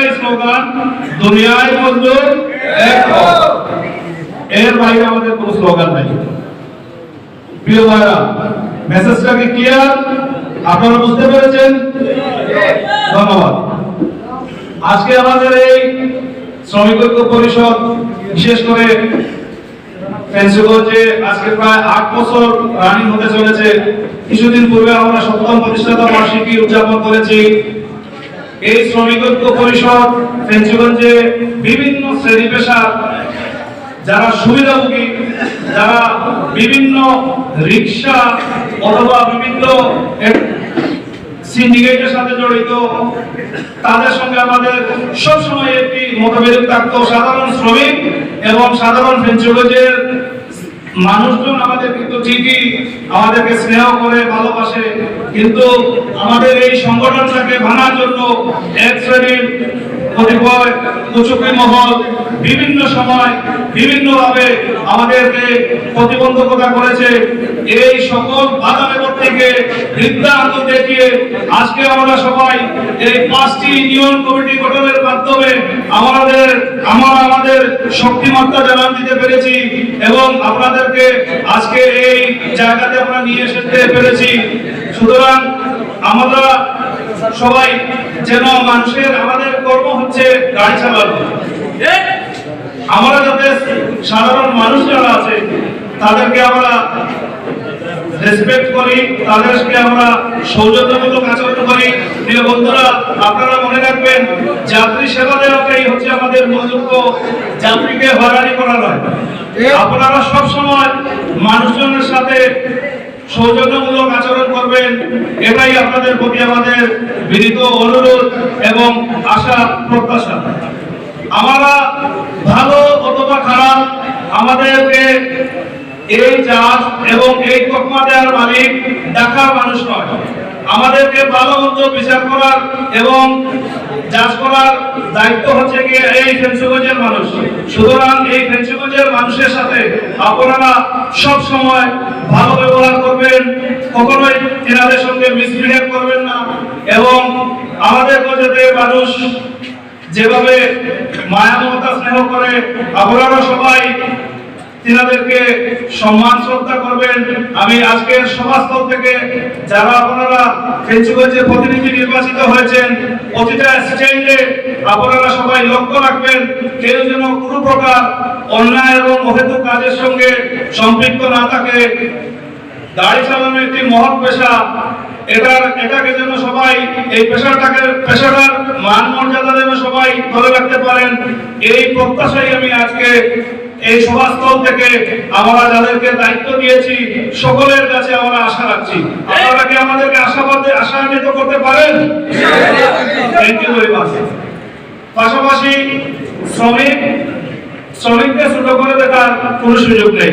একটাই স্লোগান, দুনিয়ায় মজদুর এক এর বাইরে আমাদের স্লোগান নাই। প্রিয় ভাইরা মেসেজটা কি ক্লিয়ার আপনারা বুঝতে পেরেছেন? ধন্যবাদ। আজকে আমাদের এই শ্রমিক ঐক্য পরিষদ, বিশেষ করে আজকে প্রায় আট বছর রানিং হতে চলেছে। কিছুদিন পূর্বে আমরা সপ্তম প্রতিষ্ঠাতা বার্ষিকী উদযাপন করেছি। এই শ্রমিক ঐক্য পরিষদ ফেন্সিগঞ্জে বিভিন্ন শ্রেণি পেশা যারা সুবিধাভোগী, যারা বিভিন্ন রিক্সা অথবা বিভিন্ন সিন্ডিকেটের সাথে জড়িত, তাদের সঙ্গে আমাদের সবসময় একটি মতভেদ থাকতো। সাধারণ শ্রমিক এবং সাধারণ ফেঞ্চুগজের মানুষজন আমাদের কিন্তু ঠিকই আমাদেরকে স্নেহ করে, ভালোবাসে। কিন্তু আমাদের এই সংগঠনটাকে ভাঙার জন্য এক শ্রেণির কতিপয় কুচুকি মহল বিভিন্ন সময় বিভিন্নভাবে আমাদেরকে প্রতিবন্ধকতা করেছে। এই সকল বাধা বিপদ থেকে বৃদ্ধাঙ্গ দেখিয়ে আজকে আমরা সবাই এই পাঁচটি ইউনিয়ন কমিটি গঠনের মাধ্যমে আমাদের আমরা আমাদের শক্তিমত্তা জানান দিতে পেরেছি এবং আপনাদেরকে আজকে এই জায়গাতে আমরা নিয়ে এসে পেরেছি। সুতরাং আমরা সবাই যেন মানুষের আমাদের কর্ম হচ্ছে গাড়ি চালানো। আমরা যাতে সাধারণ মানুষ যারা আছে তাদেরকে আমরা রেসপেক্ট করি তাদেরকে আমরা সৌজন্যমূলক আচরণ করি। প্রিয় বন্ধুরা আপনারা মনে রাখবেন যাত্রী সেবা দেওয়াটাই হচ্ছে আমাদের মূল লক্ষ্য। যাত্রীকে হয়রানি করা নয়। আপনারা সব সময় মানুষজনের সাথে সৌজন্যমূলক আচরণ করবেন, এটাই আপনাদের প্রতি আমাদের বিনীত অনুরোধ এবং আশা, প্রত্যাশা। আমরা ভালো অথবা খারাপ আমাদেরকে এই চাষ এবং এই তকমা দেওয়ার মালিক ঢাকার মানুষ নয়। আমাদেরকে ভালো মন্দ বিচার করার এবং চাষ করার দায়িত্ব হচ্ছে গিয়ে এই ফেন্সিগঞ্জের মানুষ। সুতরাং এই ফেন্সিগঞ্জের মানুষের সাথে আপনারা সব সময় ভালো ব্যবহার করবেন, কখনোই এনাদের সঙ্গে মিসবিহেভ করবেন না। এবং আমাদের যাতে মানুষ যেভাবে মায়া মমতা স্নেহ করে, আপনারা সবাই তিনাদেরকে সম্মান, শ্রদ্ধা করবেন। আমি আজকের সভাস্থল থেকে যারা আপনারা ফেঞ্চুগঞ্জের প্রতিনিধি নির্বাচিত হয়েছেন, প্রতিটা স্ট্যান্ডে আপনারা সবাই লক্ষ্য রাখবেন, কেউ যেন কোনো প্রকার অন্যায় এবং অহেতুক কাজের সঙ্গে সম্পৃক্ত না থাকে। গাড়ি চালানো একটি মহৎ পেশা, এটার, এটাকে যেন সবাই, এই পেশাটাকে, পেশাটার মান মর্যাদা যেন সবাই ধরে রাখতে পারেন, এই প্রত্যাশাই আমি আজকে এই সভাস্থল থেকে আমরা যাদেরকে দায়িত্ব দিয়েছি, সকলের কাছে আমরা আশা রাখছি। আপনারা কি আমাদেরকে আশাবাদে আশান্বিত করতে পারেন? পাশাপাশি শ্রমিক, শ্রমিককে ছোট করে দেখার কোনো সুযোগ নেই।